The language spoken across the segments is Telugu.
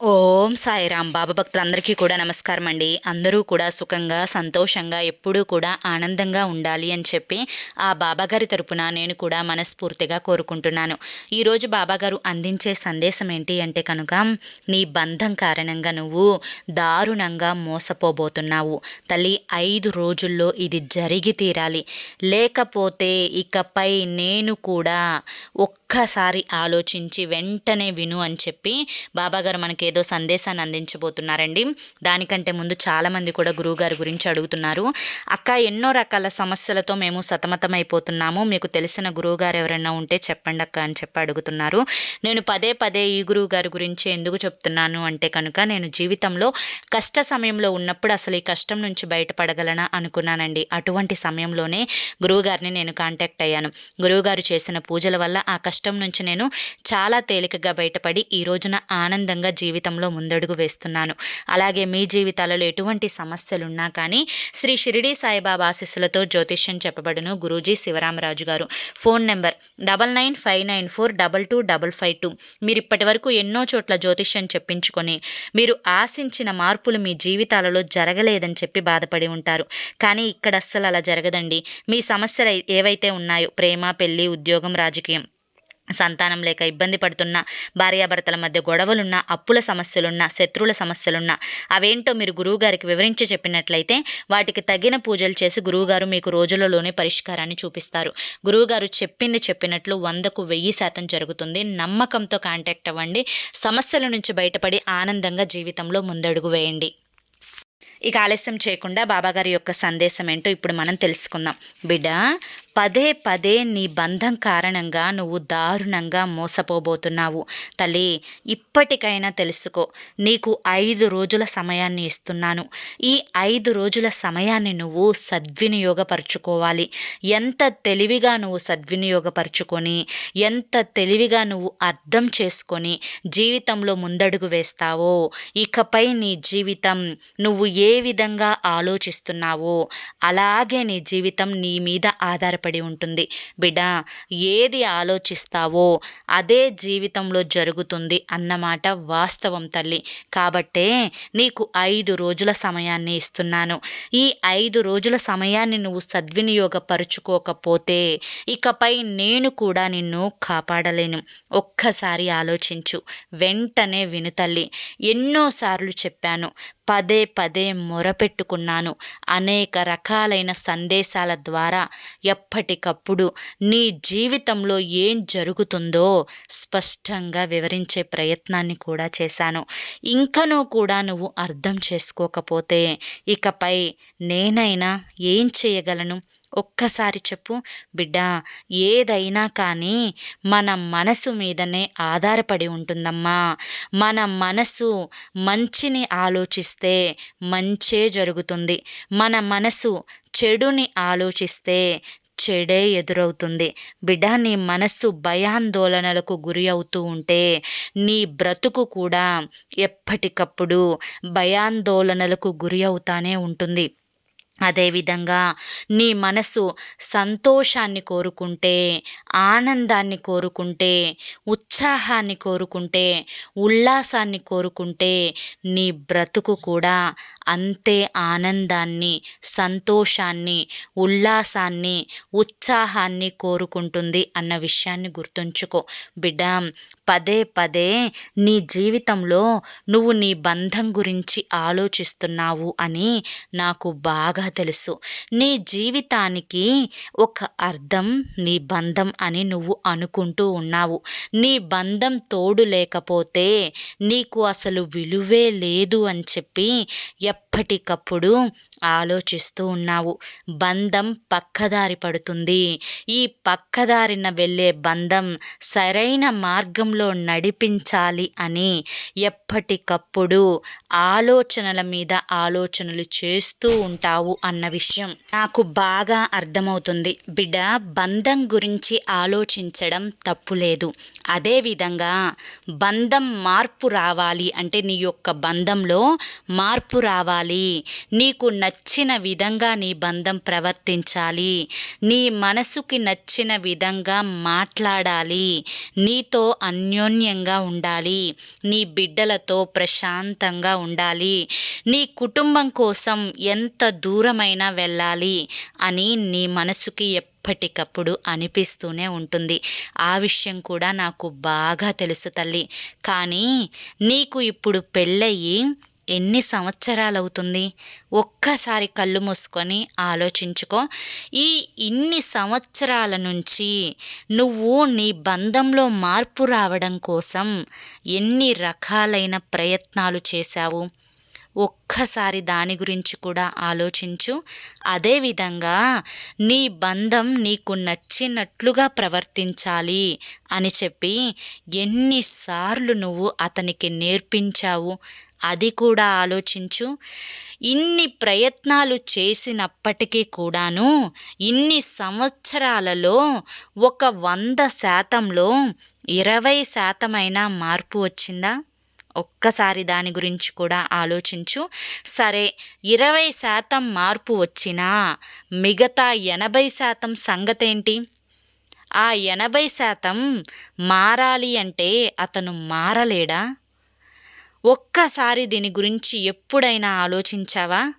ఓం సాయిరామ్ బాబా భక్తులందరికీ కూడా నమస్కారం అండి. అందరూ కూడా సుఖంగా సంతోషంగా ఎప్పుడూ కూడా ఆనందంగా ఉండాలి అని చెప్పి ఆ బాబాగారి తరపున నేను కూడా మనస్ఫూర్తిగా కోరుకుంటున్నాను. ఈరోజు బాబాగారు అందించే సందేశం ఏంటి అంటే కనుక నీ బంధం కారణంగా నువ్వు దారుణంగా మోసపోబోతున్నావు. తల్లి ఐదు రోజుల్లో ఇది జరిగి తీరాలి. లేకపోతే ఇకపై నేను కూడా ఒక్కసారి ఆలోచించి వెంటనే విను అని చెప్పి బాబాగారు మనకి ఏదో సందేశాన్ని అందించబోతున్నారండి. దానికంటే ముందు చాలామంది కూడా గురువుగారి గురించి అడుగుతున్నారు. అక్క ఎన్నో రకాల సమస్యలతో మేము సతమతమైపోతున్నాము. మీకు తెలిసిన గురువుగారు ఎవరైనా ఉంటే చెప్పండి అక్క అని చెప్పి అడుగుతున్నారు. నేను పదే పదే ఈ గురువు గారి గురించి ఎందుకు చెప్తున్నాను అంటే కనుక నేను జీవితంలో కష్ట సమయంలో ఉన్నప్పుడు అసలు ఈ కష్టం నుంచి బయటపడగలనా అనుకున్నానండి. అటువంటి సమయంలోనే గురువుగారిని నేను కాంటాక్ట్ అయ్యాను. గురువుగారు చేసిన పూజల వల్ల ఆ కష్టం నుంచి నేను చాలా తేలికగా బయటపడి ఈ రోజున ఆనందంగా జీవితంలో ముందడుగు వేస్తున్నాను. అలాగే మీ జీవితాలలో ఎటువంటి సమస్యలున్నా కానీ శ్రీ షిరిడి సాయిబాబా ఆశీస్సులతో జ్యోతిష్యం చెప్పబడును గురూజీ శివరామరాజు గారు. Phone number double nine five nine four double two double five two. మీరు ఇప్పటి వరకు ఎన్నో చోట్ల జ్యోతిష్యం చెప్పించుకొని మీరు ఆశించిన మార్పులు మీ జీవితాలలో జరగలేదని చెప్పి బాధపడి ఉంటారు. కానీ ఇక్కడ అస్సలు అలా జరగదండి. మీ సమస్యలు ఏవైతే ఉన్నాయో ప్రేమ పెళ్ళి ఉద్యోగం రాజకీయం సంతానం లేక ఇబ్బంది పడుతున్న భార్యాభర్తల మధ్య గొడవలున్నా అప్పుల సమస్యలున్నా శత్రువుల సమస్యలున్నా అవేంటో మీరు గురువుగారికి వివరించి చెప్పినట్లయితే వాటికి తగిన పూజలు చేసి గురువుగారు మీకు రోజులలోనే పరిష్కారాన్ని చూపిస్తారు. గురువుగారు చెప్పింది చెప్పినట్లు వందకు వెయ్యి శాతం జరుగుతుంది. నమ్మకంతో కాంటాక్ట్ అవ్వండి. సమస్యల నుంచి బయటపడి ఆనందంగా జీవితంలో ముందడుగు వేయండి. ఇక ఆలస్యం చేయకుండా బాబాగారి యొక్క సందేశం ఏంటో ఇప్పుడు మనం తెలుసుకుందాం. బిడ్డ పదే పదే నీ బంధం కారణంగా నువ్వు దారుణంగా మోసపోబోతున్నావు. తల్లి ఇప్పటికైనా తెలుసుకో నీకు ఐదు రోజుల సమయాన్ని ఇస్తున్నాను. ఈ ఐదు రోజుల సమయాన్ని నువ్వు సద్వినియోగపరుచుకోవాలి. ఎంత తెలివిగా నువ్వు సద్వినియోగపరుచుకొని ఎంత తెలివిగా నువ్వు అర్థం చేసుకొని జీవితంలో ముందడుగు వేస్తావో ఇకపై నీ జీవితం నువ్వు ఏ విధంగా ఆలోచిస్తున్నావో అలాగే నీ జీవితం నీ మీద ఆధారపడి ఆధారపడి ఉంటుంది. బిడ్డ ఏది ఆలోచిస్తావో అదే జీవితంలో జరుగుతుంది అన్నమాట వాస్తవం తల్లి. కాబట్టే నీకు ఐదు రోజుల సమయాన్ని ఇస్తున్నాను. ఈ ఐదు రోజుల సమయాన్ని నువ్వు సద్వినియోగపరుచుకోకపోతే ఇకపై నేను కూడా నిన్ను కాపాడలేను. ఒక్కసారి ఆలోచించు. వెంటనే విను తల్లి. ఎన్నోసార్లు చెప్పాను. పదే పదే మొరపెట్టుకున్నాను. అనేక రకాలైన సందేశాల ద్వారా ఎప్పటికప్పుడు నీ జీవితంలో ఏం జరుగుతుందో స్పష్టంగా వివరించే ప్రయత్నాన్ని కూడా చేశాను. ఇంకనూ కూడా నువ్వు అర్థం చేసుకోకపోతే ఇకపై నేనైనా ఏం చేయగలను? ఒక్కసారి చెప్పు. బిడ్డ ఏదైనా కానీ మన మనసు మీదనే ఆధారపడి ఉంటుందమ్మా. మన మనసు మంచిని ఆలోచిస్తే మంచే జరుగుతుంది. మన మనసు చెడుని ఆలోచిస్తే చెడే ఎదురవుతుంది. బిడ్డ నీ మనస్సు భయాందోళనలకు గురి అవుతూ ఉంటే నీ బ్రతుకు కూడా ఎప్పటికప్పుడు భయాందోళనలకు గురి అవుతానే ఉంటుంది. అదేవిధంగా నీ మనసు సంతోషాన్ని కోరుకుంటే ఆనందాన్ని కోరుకుంటే ఉత్సాహాన్ని కోరుకుంటే ఉల్లాసాన్ని కోరుకుంటే నీ బ్రతుకు కూడా అంతే ఆనందాన్ని సంతోషాన్ని ఉల్లాసాన్ని ఉత్సాహాన్ని కోరుకుంటుంది అన్న విషయాన్ని గుర్తుంచుకో. బిడ్డ పదే పదే నీ జీవితంలో నువ్వు నీ బంధం గురించి ఆలోచిస్తున్నావు అని నాకు బాగా బాగా తెలుసు. నీ జీవితానికి ఒక అర్థం నీ బంధం అని నువ్వు అనుకుంటూ ఉన్నావు. నీ బంధం తోడు లేకపోతే నీకు అసలు విలువే లేదు అని చెప్పి Yep. ఎప్పటికప్పుడు ఆలోచిస్తూ ఉన్నావు. బంధం పక్కదారి పడుతుంది. ఈ పక్కదారిన వెళ్ళే బంధం సరైన మార్గంలో నడిపించాలి అని ఎప్పటికప్పుడు ఆలోచనల మీద ఆలోచనలు చేస్తూ ఉంటావు అన్న విషయం నాకు బాగా అర్థమవుతుంది. బిడ్డ బంధం గురించి ఆలోచించడం తప్పు లేదు అదేవిధంగా బంధం మార్పు రావాలి అంటే నీ యొక్క బంధంలో మార్పు రావాలి. ఉండాలి. నీకు నచ్చిన విధంగా నీ బంధం ప్రవర్తించాలి. నీ మనసుకి నచ్చిన విధంగా మాట్లాడాలి. నీతో అన్యోన్యంగా ఉండాలి. నీ బిడ్డలతో ప్రశాంతంగా ఉండాలి. నీ కుటుంబం కోసం ఎంత దూరమైనా వెళ్ళాలి అని నీ మనసుకి ఎప్పటికప్పుడు అనిపిస్తూనే ఉంటుంది. ఆ విషయం కూడా నాకు బాగా తెలుసు తల్లి. కానీ నీకు ఇప్పుడు పెళ్ళయి ఎన్ని సంవత్సరాలు అవుతుంది ఒక్కసారి కళ్ళు మూసుకొని ఆలోచించుకో. ఈ ఇన్ని సంవత్సరాల నుంచి నువ్వు నీ బంధంలో మార్పు రావడం కోసం ఎన్ని రకాలైన ప్రయత్నాలు చేశావు? ఒక్కసారి దాని గురించి కూడా ఆలోచించు. అదేవిధంగా నీ బంధం నీకు నచ్చినట్లుగా ప్రవర్తించాలి అని చెప్పి ఎన్నిసార్లు నువ్వు అతనికి నేర్పించావు అది కూడా ఆలోచించు. ఇన్ని ప్రయత్నాలు చేసినప్పటికీ కూడాను ఇన్ని సంవత్సరాలలో ఒక వంద శాతంలో ఇరవై శాతమైన మార్పు వచ్చిందా? ఒక్కసారి దాని గురించి కూడా ఆలోచించు. సరే ఇరవై శాతం మార్పు వచ్చినా మిగతా ఎనభై శాతం సంగతేంటి? ఆ ఎనభై శాతం మారాలి అంటే అతను మారలేడా? ఒక్కసారి దీని గురించి ఎప్పుడైనా ఆలోచించావా?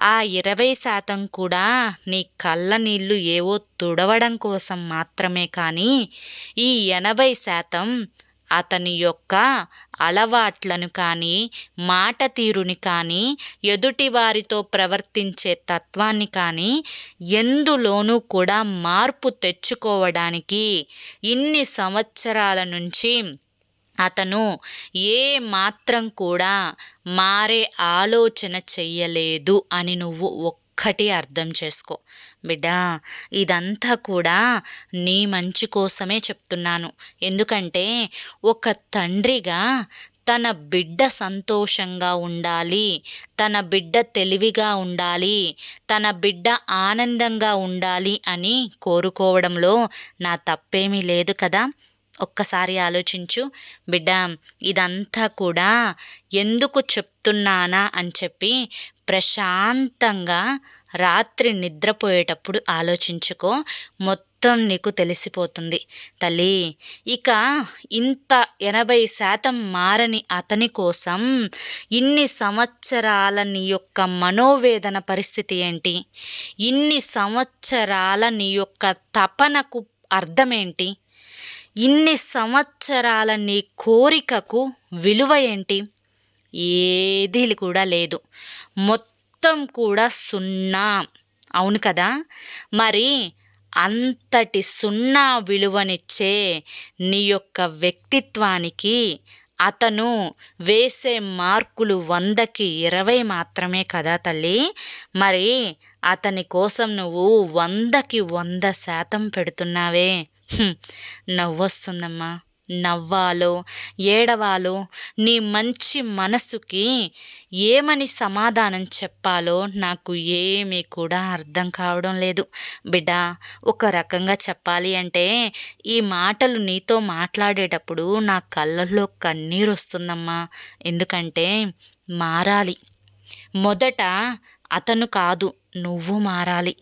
ఆ ఇరవై శాతం కూడా నీ కళ్ళ నీళ్ళు ఏవో తుడవడం కోసం మాత్రమే కానీ ఈ ఎనభై శాతం అతని యొక్క అలవాట్లను కానీ మాట తీరుని కానీ ఎదుటి వారితో ప్రవర్తించే తత్వాన్ని కానీ ఎందులోనూ కూడా మార్పు తెచ్చుకోవడానికి ఇన్ని సంవత్సరాల నుంచి అతను ఏ మాత్రం కూడా మారే ఆలోచన చెయ్యలేదు అని నువ్వు ఒక్కటి అర్థం చేసుకో. బిడ్డ ఇదంతా కూడా నీ మంచి కోసమే చెప్తున్నాను. ఎందుకంటే ఒక తండ్రిగా తన బిడ్డ సంతోషంగా ఉండాలి తన బిడ్డ తెలివిగా ఉండాలి తన బిడ్డ ఆనందంగా ఉండాలి అని కోరుకోవడంలో నా తప్పేమీ లేదు కదా? ఒక్కసారి ఆలోచించు. బిడ్డ ఇదంతా కూడా ఎందుకు చెప్తున్నానా అని చెప్పి ప్రశాంతంగా రాత్రి నిద్రపోయేటప్పుడు ఆలోచించుకో. మొత్తం నీకు తెలిసిపోతుంది. తల్లి ఇక ఇంత ఎనభై శాతం మారని అతని కోసం ఇన్ని సంవత్సరాల నీ యొక్క మనోవేదన పరిస్థితి ఏంటి? ఇన్ని సంవత్సరాల నీ యొక్క తపనకు అర్థమేంటి? ఇన్ని సంవత్సరాల నీ కోరికకు విలువ ఏంటి? ఏది కూడా లేదు. మొత్తం కూడా సున్నా. అవును కదా? మరి అంతటి సున్నా విలువనిచ్చే నీ యొక్క వ్యక్తిత్వానికి అతను వేసే మార్కులు వందకి ఇరవై మాత్రమే కదా తల్లి? మరి అతని కోసం నువ్వు వందకి వంద శాతం పెడుతున్నావే. నవ్వొస్తుందమ్మా. నవ్వాలో ఏడవాలో నీ మంచి మనసుకి ఏమని సమాధానం చెప్పాలో నాకు ఏమీ కూడా అర్థం కావడం లేదు. బిడ్డ ఒక రకంగా చెప్పాలి అంటే ఈ మాటలు నీతో మాట్లాడేటప్పుడు నా కళ్ళల్లో కన్నీరు వస్తుందమ్మా. ఎందుకంటే మారాలి. మొదట అతను కాదు నువ్వు మారాలి.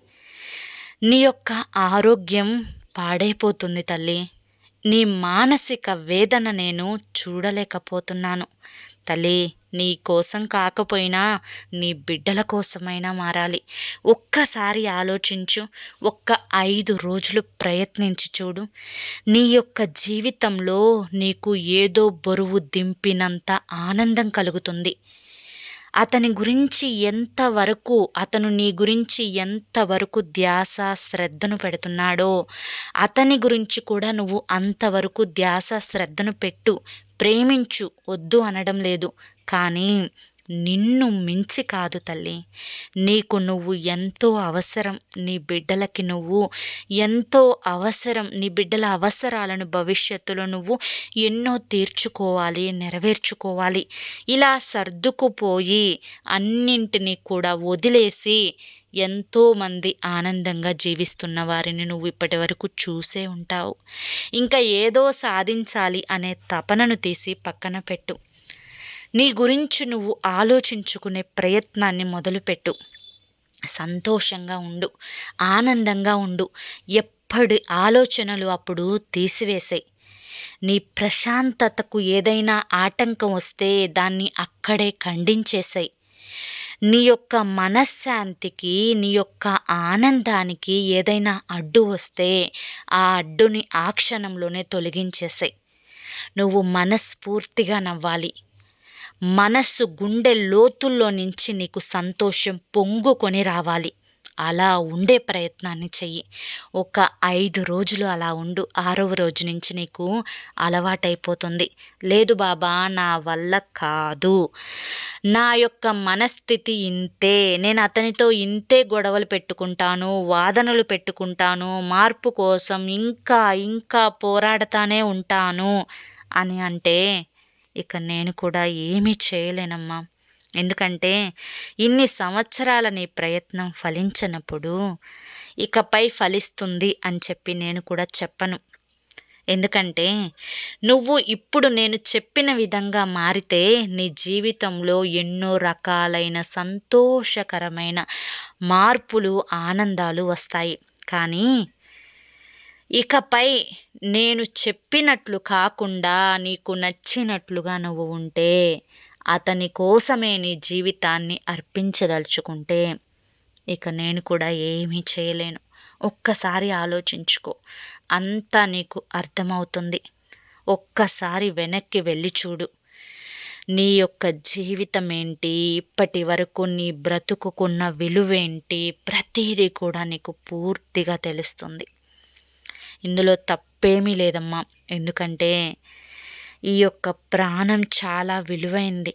నీ యొక్క ఆరోగ్యం పాడైపోతుంది తల్లి. నీ మానసిక వేదన నేను చూడలేకపోతున్నాను. తల్లి నీ కోసం కాకపోయినా నీ బిడ్డల కోసమైనా మారాలి. ఒక్కసారి ఆలోచించు ఒక్క ఐదు రోజులు ప్రయత్నించి చూడు. నీ యొక్క జీవితంలో నీకు ఏదో బరువు దింపినంత ఆనందం కలుగుతుంది. అతని గురించి ఎంతవరకు అతను నీ గురించి ఎంతవరకు ధ్యాస శ్రద్ధను పెడుతున్నాడో అతని గురించి కూడా నువ్వు అంతవరకు ధ్యాస శ్రద్ధను పెట్టు. ప్రేమించు వద్దు అనడం లేదు. కానీ నిన్ను మించి కాదు తల్లి. నీకు నువ్వు ఎంతో అవసరం. నీ బిడ్డలకి నువ్వు ఎంతో అవసరం. నీ బిడ్డల అవసరాలను భవిష్యత్తులో నువ్వు ఎన్నో తీర్చుకోవాలి నెరవేర్చుకోవాలి. ఇలా సర్దుకుపోయి అన్నింటినీ కూడా వదిలేసి ఎంతోమంది ఆనందంగా జీవిస్తున్న వారిని నువ్వు ఇప్పటి వరకు చూసే ఉంటావు. ఇంకా ఏదో సాధించాలి అనే తపనను తీసి పక్కన పెట్టు. నీ గురించి నువ్వు ఆలోచించుకునే ప్రయత్నాన్ని మొదలుపెట్టు. సంతోషంగా ఉండు ఆనందంగా ఉండు. ఎప్పటి ఆలోచనలు అప్పుడు తీసివేసాయి. నీ ప్రశాంతతకు ఏదైనా ఆటంకం వస్తే దాన్ని అక్కడే ఖండించేసాయి. నీ యొక్క మనశ్శాంతికి నీ యొక్క ఆనందానికి ఏదైనా అడ్డు వస్తే ఆ అడ్డుని ఆ క్షణంలోనే తొలగించేసాయి. నువ్వు మనస్ఫూర్తిగా నవ్వాలి. మనస్సు గుండె లోతుల్లో నుంచి నీకు సంతోషం పొంగుకొని రావాలి. అలా ఉండే ప్రయత్నాన్ని చెయ్యి. ఒక ఐదు రోజులు అలా ఉండు. ఆరవ రోజు నుంచి నీకు అలవాటైపోతుంది. లేదు బాబా నా వల్ల కాదు. నా యొక్క మనస్థితి ఇంతే. నేను అతనితో ఇంతే గొడవలు పెట్టుకుంటాను వాదనలు పెట్టుకుంటాను మార్పు కోసం ఇంకా ఇంకా పోరాడతానే ఉంటాను అని అంటే ఇక నేను కూడా ఏమీ చేయలేనమ్మా. ఎందుకంటే ఇన్ని సంవత్సరాల నీ ప్రయత్నం ఫలించినప్పుడు ఇకపై ఫలిస్తుంది అని చెప్పి నేను కూడా చెప్పను. ఎందుకంటే నువ్వు ఇప్పుడు నేను చెప్పిన విధంగా మారితే నీ జీవితంలో ఎన్నో రకాలైన సంతోషకరమైన మార్పులు ఆనందాలు వస్తాయి. కానీ ఇకపై నేను చెప్పినట్లు కాకుండా నీకు నచ్చినట్లుగా నువ్వు ఉంటే అతని కోసమే నీ జీవితాన్ని అర్పించదలుచుకుంటే ఇక నేను కూడా ఏమీ చేయలేను. ఒక్కసారి ఆలోచించుకో. అంతా నీకు అర్థమవుతుంది. ఒక్కసారి వెనక్కి వెళ్ళి చూడు. నీ యొక్క జీవితం ఏంటి ఇప్పటి వరకు నీ బ్రతుకుకున్న విలువేంటి? ప్రతిదీ కూడా నీకు పూర్తిగా తెలుస్తుంది. ఇందులో తప్పేమీ లేదమ్మా. ఎందుకంటే ఈ యొక్క ప్రాణం చాలా విలువైంది.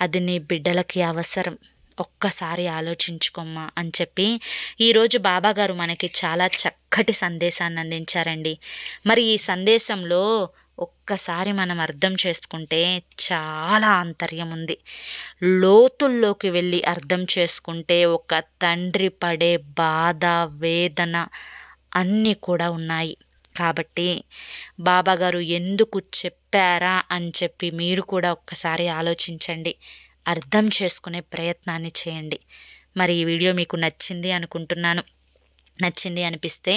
అది నీ బిడ్డలకి అవసరం. ఒక్కసారి ఆలోచించుకోమ్మా అని చెప్పి ఈరోజు బాబాగారు మనకి చాలా చక్కటి సందేశాన్ని అందించారండి. మరి ఈ సందేశంలో ఒక్కసారి మనం అర్థం చేసుకుంటే చాలా ఆంతర్యం ఉంది. లోతుల్లోకి వెళ్ళి అర్థం చేసుకుంటే ఒక తండ్రి పడే బాధ వేదన అన్నీ కూడా ఉన్నాయి. కాబట్టి బాబాగారు ఎందుకు చెప్పారా అని చెప్పి మీరు కూడా ఒక్కసారి ఆలోచించండి. అర్థం చేసుకునే ప్రయత్నాన్ని చేయండి. మరి ఈ వీడియో మీకు నచ్చింది అనుకుంటున్నాను. నచ్చింది అనిపిస్తే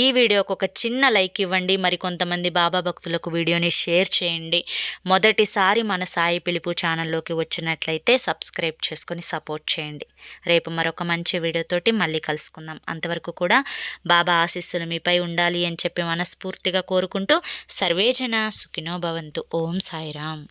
ఈ వీడియోకి ఒక చిన్న లైక్ ఇవ్వండి. మరి కొంతమంది బాబా భక్తులకు వీడియోని షేర్ చేయండి. మొదటిసారి మన సాయి పిలుపు ఛానల్లోకి వచ్చినట్లయితే సబ్స్క్రైబ్ చేసుకొని సపోర్ట్ చేయండి. రేపు మరొక మంచి వీడియోతోటి మళ్ళీ కలుసుకుందాం. అంతవరకు కూడా బాబా ఆశీస్సులు మీపై ఉండాలి అని చెప్పి మనస్ఫూర్తిగా కోరుకుంటూ సర్వేజన సుఖినో భవంతు. ఓం సాయిరామ్.